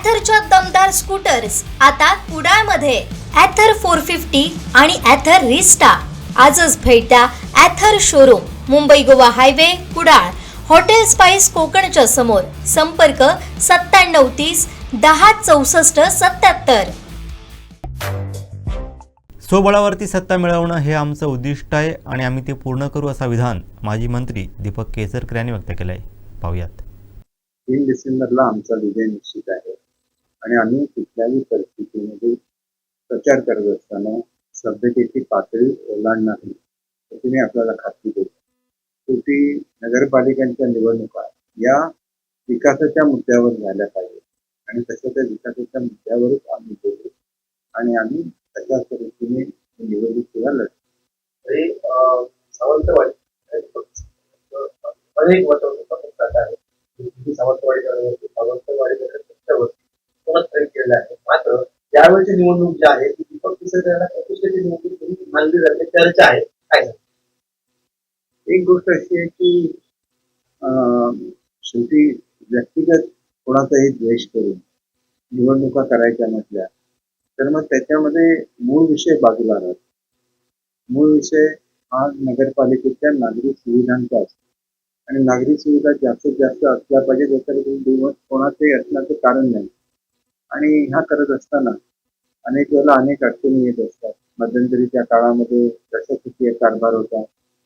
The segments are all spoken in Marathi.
ॲथरच्या दमदार स्कूटर्स आता कुडाळमध्ये. ॲथर फोर फिफ्टी आणि ॲथर रिस्टा आजच भेट द्या Ather showroom Mumbai Goa highway Kudal. Hotel spice कोकणच्या समोर. संपर्क सत्त्याण्णव तीस दहा चौसष्ट सत्याहत्तर स्वबळावरती सत्ता मिळवणं हे आमचं उद्दिष्ट आहे आणि आम्ही ते पूर्ण करू असा विधान माजी मंत्री दीपक केसरकर यांनी व्यक्त केलं आहे पाहूयात. तीन डिसेंबरला आमचा विजय निश्चित आहे. आणि आम्ही कुठल्याही परिस्थितीमध्ये प्रचार करत असताना सभ्यतेची पातळी ओलांडणार नाही. याची मी आपल्याला खात्री देतो शेवटी नगरपालिकांच्या निवडणुका या विकासाच्या मुद्द्यावर झाल्या पाहिजे. आणि तशा त्या विकासाच्या मुद्द्यावरच आम्ही बोलू आणि आम्ही तशाच पद्धतीने निवडणूक सुद्धा लढतो अनेक वटवृत्त सावंतवाडी सावंतवाडी कोणाच केलेला आहे. मात्र यावेळची निवडणूक जी आहे ती दीपक केसरकरांना प्रतिष्ठेची निवडणूक मानली जाते. चर्चा आहे. काय एक गोष्ट अशी आहे की शेवटी व्यक्तिगत कोणाचाही द्वेष करून निवडणुका करायच्या म्हटल्या तर मग त्याच्यामध्ये मूळ विषय बाजूला राहतो. मूळ विषय हा नगरपालिकेच्या नागरी सुविधांचा असतो. आणि नागरी सुविधा जास्तीत जास्त असल्या पाहिजे याच्याबद्दल दुमत कोणाचंही असण्याचं कारण नाही. आणि ह्या करत असताना अनेक वेळेला अनेक अडचणी येत असतात. मध्यंतरीच्या काळामध्ये प्रशासकीय कारभार होता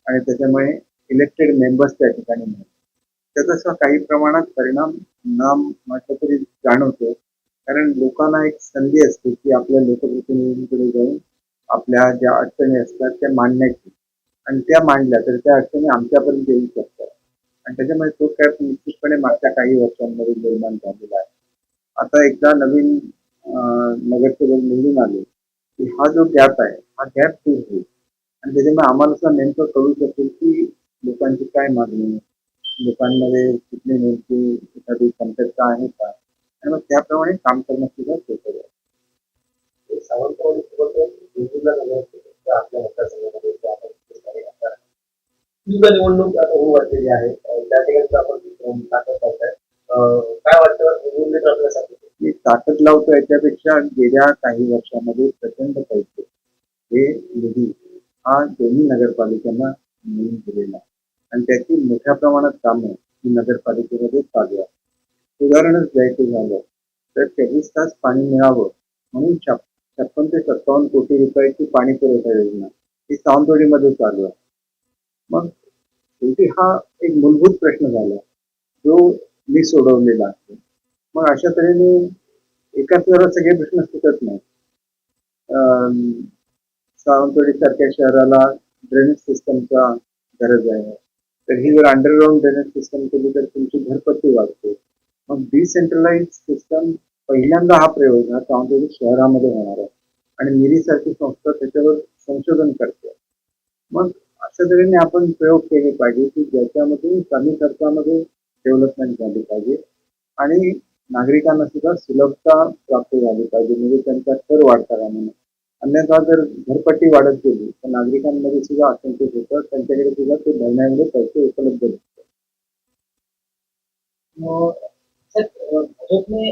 आणि त्याच्यामुळे इलेक्टेड मेंबर्स त्या ठिकाणी त्याचा काही प्रमाणात परिणाम ना म्हटलं तरी जाणवतो. कारण लोकांना एक संधी असते की आपल्या लोकप्रतिनिधींकडे जाऊन आपल्या ज्या अडचणी असतात त्या मांडण्याची. आणि त्या मांडल्या तर त्या अडचणी आमच्यापर्यंत येऊ शकतात. आणि त्याच्यामुळे तो काय निश्चितपणे मागच्या काही वर्षांमध्ये निर्माण झालेला आहे. आता एकदा नवीन नगरसेवक निवडून आले की हा जो गॅप आहे हा गॅप दूर होईल आणि त्याच्यामुळे आम्हाला सुद्धा नेमकं कळू शकेल की लोकांची काय मागणी लोकांमध्ये कुठली नेमकी एखादी कमतरता आहे का? आणि मग त्याप्रमाणे काम करणं सुद्धा सोपं जाईल. सावंतवाडी आपल्या निवडणूक आता होऊ वाटलेली आहे. त्या ठिकाणी आपण अं, ताकद लावताय अं, काय वाटतं निवडणूक आपल्यासाठी मी लावतो याच्यापेक्षा गेल्या काही वर्षामध्ये प्रचंड पैसे हे निधी हा दोन्ही नगरपालिकांना मिळून दिलेला आणि त्याची मोठ्या प्रमाणात कामं ही नगरपालिकेमध्ये चालू आहे उदाहरणच द्यायचं झालं तर चोवीस तास पाणी मिळावं म्हणून छप छप्पन ते सत्तावन्न कोटी रुपयाची पाणी पुरवठा योजना ही सावंतवाडीमध्ये चालू आहे. मग शेवटी हा एक मूलभूत प्रश्न झाला. जो मी सोडवलेला असतो मग अशा तऱ्हेने एकाच वेळेला सगळे प्रश्न सुटत नाही. अं, सावंतवाडी सारख्या शहराला ड्रेनेज सिस्टमचा गरज आहे. तर ही जर अंडरग्राऊंड ड्रेनेज सिस्टम केली तर तुमची घरपट्टी वाढते. मग डिसेंट्रलाइज सिस्टम पहिल्यांदा हा प्रयोग हा सावंतवाडी शहरामध्ये होणार आहे. आणि मिरी सारखी संस्था त्याच्यावर संशोधन करते. मग अशा तऱ्हेने आपण प्रयोग केले पाहिजे की ज्याच्यामध्ये कमी खर्चामध्ये डेव्हलपमेंट झाली पाहिजे. आणि नागरिकांना सुद्धा सुलभता प्राप्त झाली पाहिजे म्हणजे त्यांचा कर वाढता कामा नये. अन्यथा जर घरपट्टी वाढत गेली तर नागरिकांमध्ये सुद्धा असंतोष होतं त्यांच्याकडे सुद्धा ते भरण्यामध्ये पैसे उपलब्ध नसतात मग भाजपने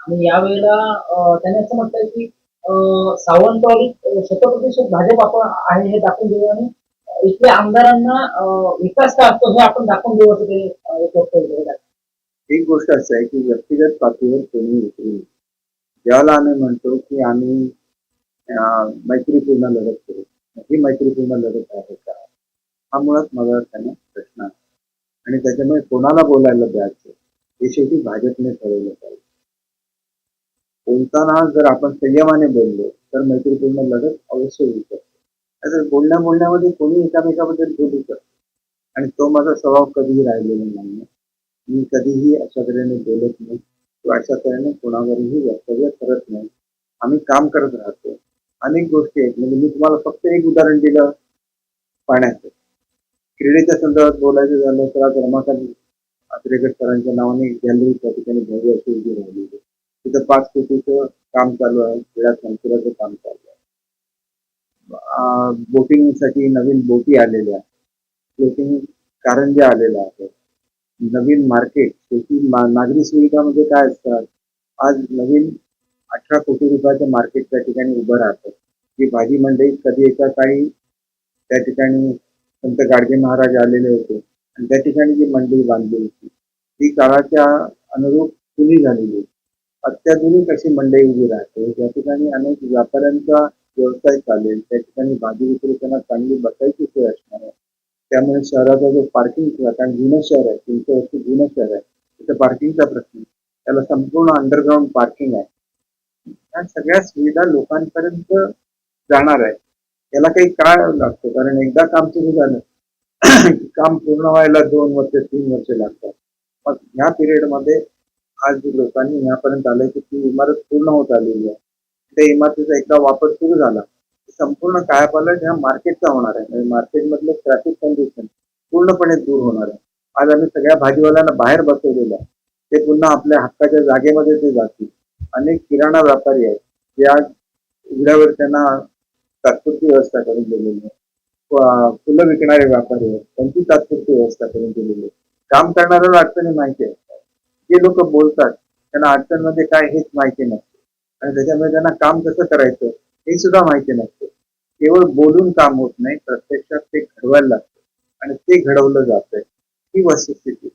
आणि यावेळेला अ, त्याने असं म्हटलंय की सावंतवाडीत शतप्रतिशत भाजप आपण आहे हे दाखवून दिलं आणि इथल्या आमदारांना विकास का असतो हे आपण दाखवून देऊ असं ते एक गोष्ट असं आहे की व्यक्तिगत पातळीवर कोणी उतरू ज्यावेळेला आम्ही म्हणतो की आम्ही मैत्रीपूर्ण लढत करू. ही मैत्रीपूर्ण लढत आहे का? हा मुळात माझा त्यांना प्रश्न आहे. आणि त्याच्यामुळे कोणाला बोलायला द्यायचं? हे शेवटी भाजपने ठरवलं पाहिजे. बोलताना जर आपण संयमाने बोललो तर मैत्रीपूर्ण लढत अवश्य होऊ शकते बोलण्या बोलण्यामध्ये कोणी एकामेकाबद्दल बोलू शकतो आणि तो माझा स्वभाव कधीही राहिलेला नाही मी कधीही अशा तऱ्हेने बोलत नाही किंवा अशा तऱ्हेने कोणावरही वक्तव्य करत नाही. आम्ही काम करत राहतो. अनेक गोष्टी आहेत. म्हणजे मी तुम्हाला फक्त एक उदाहरण दिलं पाण्याचं. क्रीडेच्या संदर्भात बोलायचं झालं तर आज रमाकांत आत्रेकर सरांच्या नावाने गॅलरी त्या ठिकाणी भव्य अशी उभी राहिली तिथं पाच कोटीचं काम चालू आहे. क्रीडा संकुलाचं काम चालू आहे. बोटिंगसाठी नवीन बोटी आलेल्या फ्लोटिंग कारंज्या आलेल्या आहेत. नवीन मार्केट शेती मा- नागरी सुविधामध्ये काय असतात? आज नवीन अठरा कोटी रुपयाचं मार्केट त्या ठिकाणी उभं राहतं. की भाजी मंडई कधी एका काही त्या ठिकाणी संत गाडगे महाराज आलेले होते. आणि त्या ठिकाणी जी मंडई बांधली होती. ती काळाच्या अनुरूप जुनी झालेली अत्याधुनिक अशी मंडई उभी राहते. त्या ठिकाणी अनेक व्यापाऱ्यांचा व्यवसाय चालेल त्या ठिकाणी भाजी विक्रेत्यांना चांगली बसायची सोय असणार आहे. त्यामुळे शहराचा जो पार्किंग कारण जुनं शहर आहे तीनशे वर्ष जुनं शहर आहे तिथं पार्किंगचा प्रश्न त्याला संपूर्ण अंडरग्राऊंड पार्किंग आहे. या सगळ्या सुविधा लोकांपर्यंत जाणार आहे. याला काही काळ लागतो कारण एकदा काम सुरू झालं काम पूर्ण व्हायला दोन वर्ष तीन वर्ष लागतात. मग ह्या पिरियडमध्ये आज लोकांनी ह्यापर्यंत आलंय की ती इमारत पूर्ण होत आलेली आहे. त्या इमारतीचा एकदा वापर सुरू झाला. संपूर्ण कायापालट ह्या मार्केटचा होणार आहे. म्हणजे मार्केटमधलं ट्रॅफिक कंडिशन पूर्णपणे दूर होणार आहे. आज आम्ही सगळ्या भाजीवाल्यांना बाहेर बसवलेलं आहे. ते पुन्हा आपल्या हक्काच्या जागेमध्ये ते जातील. अनेक किराणा व्यापारी आहेत. जे आज उघड्यावर त्यांना तात्पुरती व्यवस्था करून दिलेली आहे. फुलं विकणारे व्यापारी आहेत. त्यांची तात्पुरती व्यवस्था करून दिलेली आहे. काम करणाऱ्याला अडचणी माहिती आहे जे लोक बोलतात त्यांना अडचणमध्ये काय हेच माहिती नाही. आणि त्याच्यामुळे त्यांना काम कसं करायचं हे सुद्धा माहिती नसते. केवळ बोलून काम होत नाही प्रत्यक्षात ते घडवायला लागतं. आणि ते घडवलं ही वस्तुस्थिती.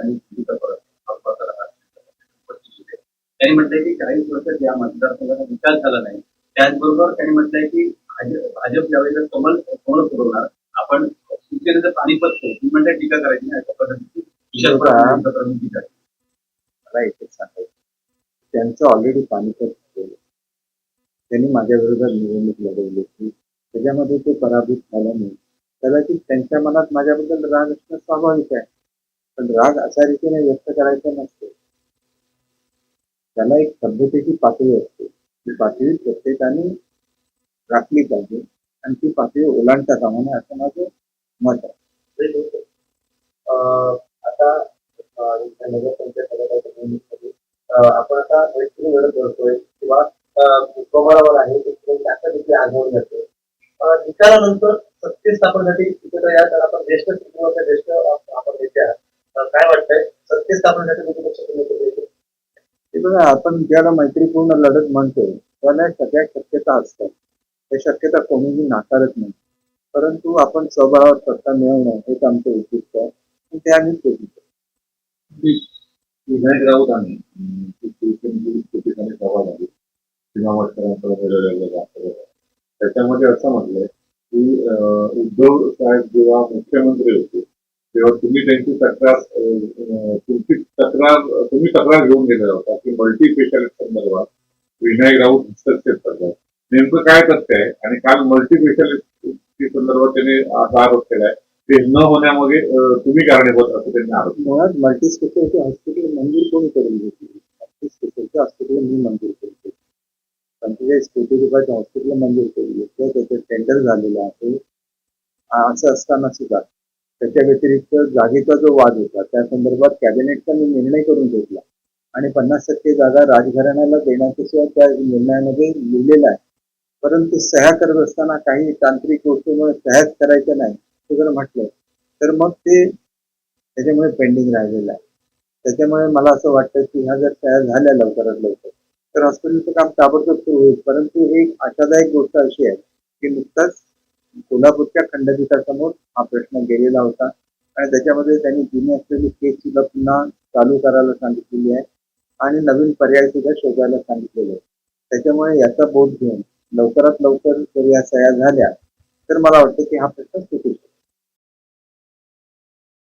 विधिचा परत हा आहे. त्यांनी म्हटलंय की काही वर्षात या मतदारसंघाचा विकास झाला नाही. त्याचबरोबर त्यांनी म्हटलंय की भाजप भाजप ज्यावेळेला कमल कमल पुरवणार आपण शिवसेनेचं पाणीपत म्हणते टीका करायची नाही अशा पद्धतीची केली. मला एकच सांगायचं त्यांचं ऑलरेडी पानिपत झालेलं त्यांनी माझ्या विरोधात निवडणूक लढवली होती. त्याच्यामध्ये ते पराभूत झाला नाही. कदाचित त्यांच्या मनात माझ्याबद्दल राग असणं स्वाभाविक आहे. पण राग अशा रीतीने व्यक्त करायचा नसतो. त्याला एक सभ्यतेची पातळी असते. ती पातळी प्रत्येकाने राखली पाहिजे आणि ती पातळी ओलांडता कामा नये असं माझं मत आहे. अं, आता लढत करतोय किंवा प्रभारावर आहे ते अशा देखील आगवून जाते निकालानंतर सत्य स्थापनेसाठी तिथे या तर आपण ज्येष्ठ कुटुंबाच्या ज्येष्ठ आपण काय वाटतंय? सत्य स्थापनेसाठी कुठे पक्ष तुम्ही? हे बघा आपण ज्याला मैत्रीपूर्ण लढत म्हणतो त्याला सगळ्या शक्यता असतात. त्या शक्यता कोणीही नाकारत नाही. परंतु आपण स्वबळावर सत्ता मिळवणं हेच आमचं उद्दिष्ट आहे. आणि ते आम्ही विनायक राऊत आणि अं, ते शिवसेनेची ठिकाणी सभा झाली सीमावटकरांचं वगैरे त्याच्यामध्ये असं म्हटलंय की उद्धव साहेब जेव्हा मुख्यमंत्री होते तेव्हा तुम्ही त्यांची तक्रार तुमची तक्रार तुम्ही तक्रार घेऊन गेलेला होता की मल्टी स्पेशालिस्ट संदर्भात विनायक राऊत हस्तक्षेप करतात. नेमकं काय तथ्य आहे? आणि काल मल्टी स्पेशालिस्ट संदर्भात त्यांनी असा आरोप केलाय ते न होण्यामध्ये तुम्ही कारणीभूत असं त्यांनी आरोप मुळात मल्टी स्पेशालिटी हॉस्पिटल मंजूर कोणी करून घेतली? मल्टी स्पेशालिटी हॉस्पिटल मी मंजूर केली. पंचेचाळीस कोटी रुपयाचं हॉस्पिटल मंजूर केली. त्याचं टेंडर झालेलं आहे. असं असताना सुद्धा त्याच्या व्यतिरिक्त जागेचा जो वाद होता त्या संदर्भात कॅबिनेटचा मी निर्णय करून घेतला. आणि पन्नास टक्के जागा राजघराण्याला देण्याचं सुद्धा त्या निर्णयामध्ये लिहिलेलं आहे. परंतु सह्या करत असताना काही तांत्रिक गोष्टीमुळे सह्याच करायचं नाही असं जर म्हटलं तर मग ते त्याच्यामुळे पेंडिंग राहिलेलं आहे. त्याच्यामुळे मला असं वाटतं की ह्या जर तयार झाल्या लवकरात लवकर तर हॉस्पिटलचं काम ताबडतोब सुरू होईल. परंतु एक आशादायक गोष्ट अशी आहे की नुकताच कोल्हापूरच्या खंडपीठासमोर हा प्रश्न गेलेला होता. आणि त्याच्यामध्ये त्यांनी जुनी असलेली केस सुद्धा पुन्हा चालू करायला सांगितलेली आहे. आणि नवीन पर्याय सुद्धा शोधायला सांगितलेले आहे त्याच्यामुळे याचा बोध घेऊन लवकरात लवकर जर या सह्या झाल्या तर मला वाटतं की हा प्रश्न सुटू शकतो.